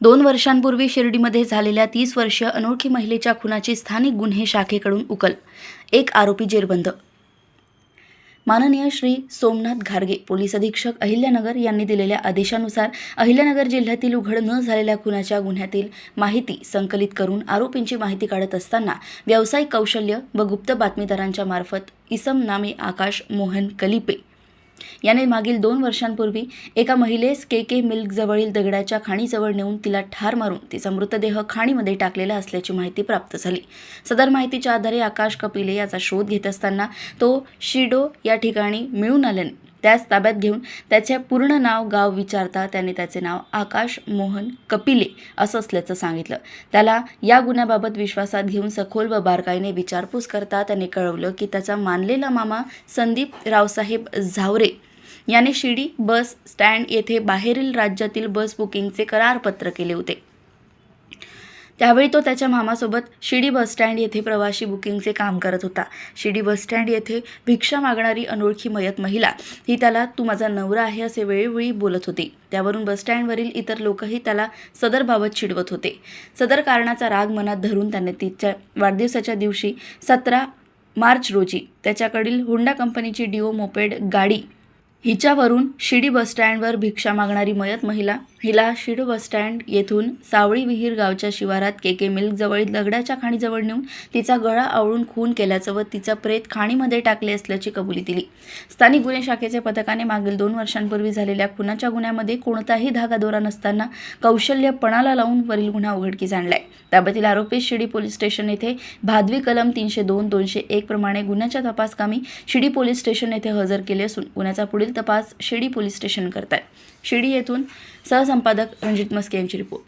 दोन वर्षांपूर्वी शिर्डीमध्ये झालेल्या तीस वर्षीय अनोळखी महिलेच्या खुनाची स्थानिक गुन्हे शाखेकडून उकल. एक आरोपी जेरबंद. माननीय श्री सोमनाथ घारगे पोलीस अधीक्षक अहिल्यानगर यांनी दिलेल्या आदेशानुसार अहिल्यानगर जिल्ह्यातील उघड न झालेल्या खुनाच्या गुन्ह्यातील माहिती संकलित करून आरोपींची माहिती काढत असताना व्यावसायिक कौशल्य व गुप्त बातमीदारांच्या मार्फत इसम नामे आकाश मोहन कलिपे याने मागील दोन वर्षांपूर्वी एका महिलेस के के मिल्क जवळील दगडाच्या खाणीजवळ नेऊन तिला ठार मारून तिचा मृतदेह खाणीमध्ये टाकलेला असल्याची माहिती प्राप्त झाली. सदर माहितीच्या आधारे आकाश कपिले याचा शोध घेत असताना तो शिडो या ठिकाणी मिळून आल्याने त्यास ताब्यात घेऊन त्याचे पूर्ण नाव गाव विचारता त्याने त्याचे नाव आकाश मोहन कपिले असं असल्याचं सांगितलं. त्याला या गुन्ह्याबाबत विश्वासात घेऊन सखोल व बारकाईने विचारपूस करता त्याने कळवलं की त्याचा मानलेला मामा संदीप रावसाहेब झावरे याने शिडी बस स्टँड येथे बाहेरील राज्यातील बस बुकिंगचे करारपत्र केले होते. त्यावेळी तो त्याच्या मामासोबत शिडी बसस्टँड येथे प्रवासी बुकिंगचे काम करत होता. शिडी बसस्टँड येथे भिक्षा मागणारी अनोळखी मयत महिला ही त्याला तू माझा नवरा आहे असे वेळोवेळी बोलत होती. त्यावरून बसस्टँडवरील इतर लोकही त्याला सदरबाबत चिडवत होते. सदर कारणाचा राग मनात धरून त्याने तिच्या वाढदिवसाच्या दिवशी सतरा मार्च रोजी त्याच्याकडील हुंडा कंपनीची डिओ मोपेड गाडी हिच्यावरून शिडी बसस्टँडवर भिक्षा मागणारी मयत महिला. हिला शिडी बसस्टँड येथून सावळी विहीर गावच्या शिवारात के के मिल्क जवळील दगडाच्या खाणीजवळ नेऊन तिचा गळा आवळून खून केल्याचं व तिचा प्रेत खाणीमध्ये टाकले असल्याची कबुली दिली. स्थानिक गुन्हे शाखेच्या पथकाने मागील दोन वर्षांपूर्वी झालेल्या खुनाच्या गुन्ह्यामध्ये कोणताही धागादोरा नसताना कौशल्य पणाला लावून वरील गुन्हा उघडकीस आणलाय. ताब्यातील आरोपी शिडी पोलीस स्टेशन येथे भादवी कलम तीनशे दोन दोनशे एक प्रमाणे गुन्ह्याच्या तपासकामी शिडी पोलीस स्टेशन येथे हजर केले असून गुन्ह्याचा पुढील तपास शिर्डी पोलीस स्टेशन करत आहे शिर्डी येथून सहसंपादक रणजित मस्के यांची रिपोर्ट.